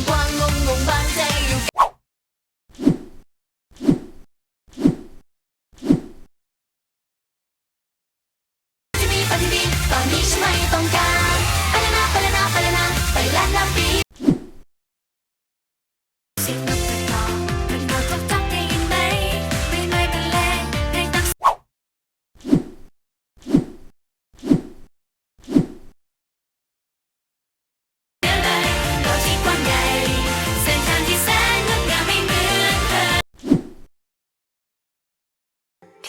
มันกว้างงงงงบางใจอยู่จะมีปัติตอนนี้ฉันไม่ต้องการ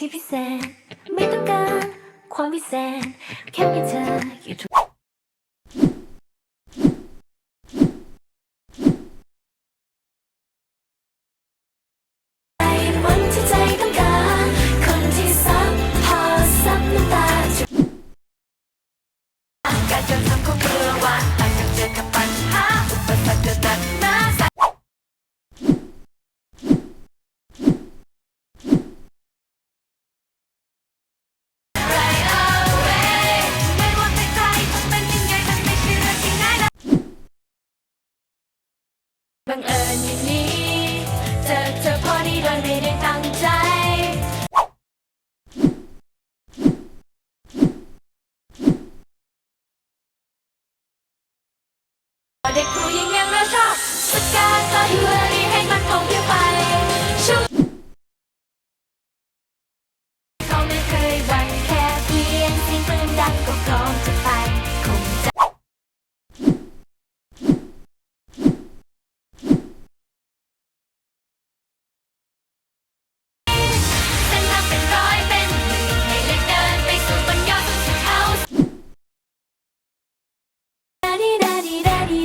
ที่พิเศษ ไม่ต้องการความพิเศษ แค่มีเธออยู่ทุกการยอมทำของเพื่อวันอาจจะเจอกับปัญหาอุปสรรคเดินหน้ Me.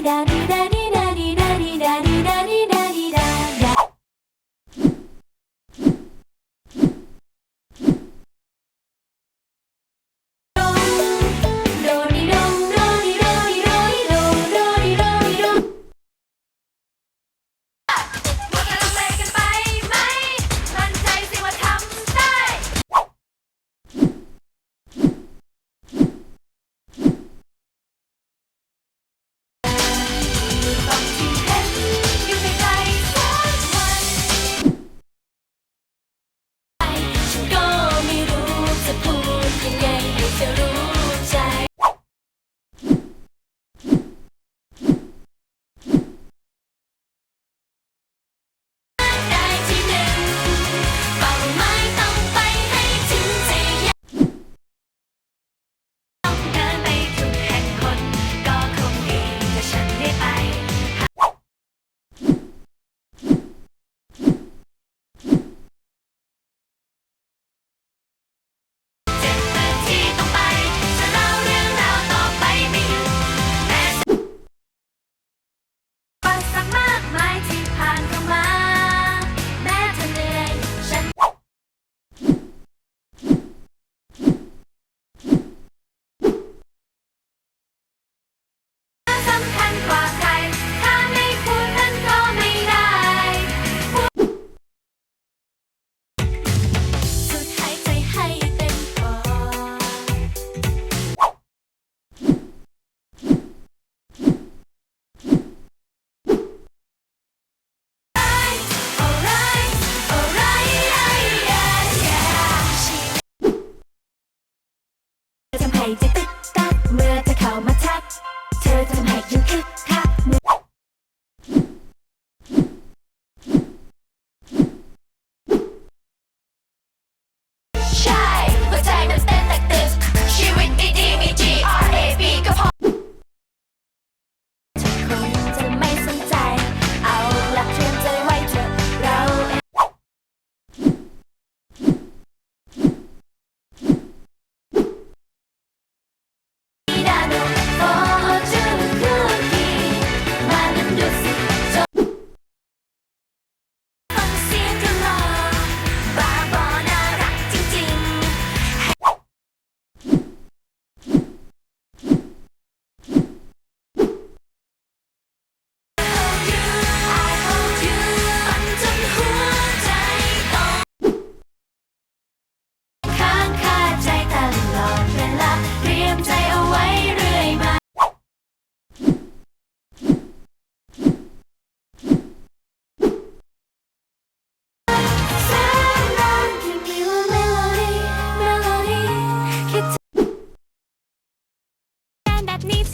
Yeah. take it.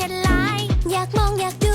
ดหลาย อยากมองอยากดู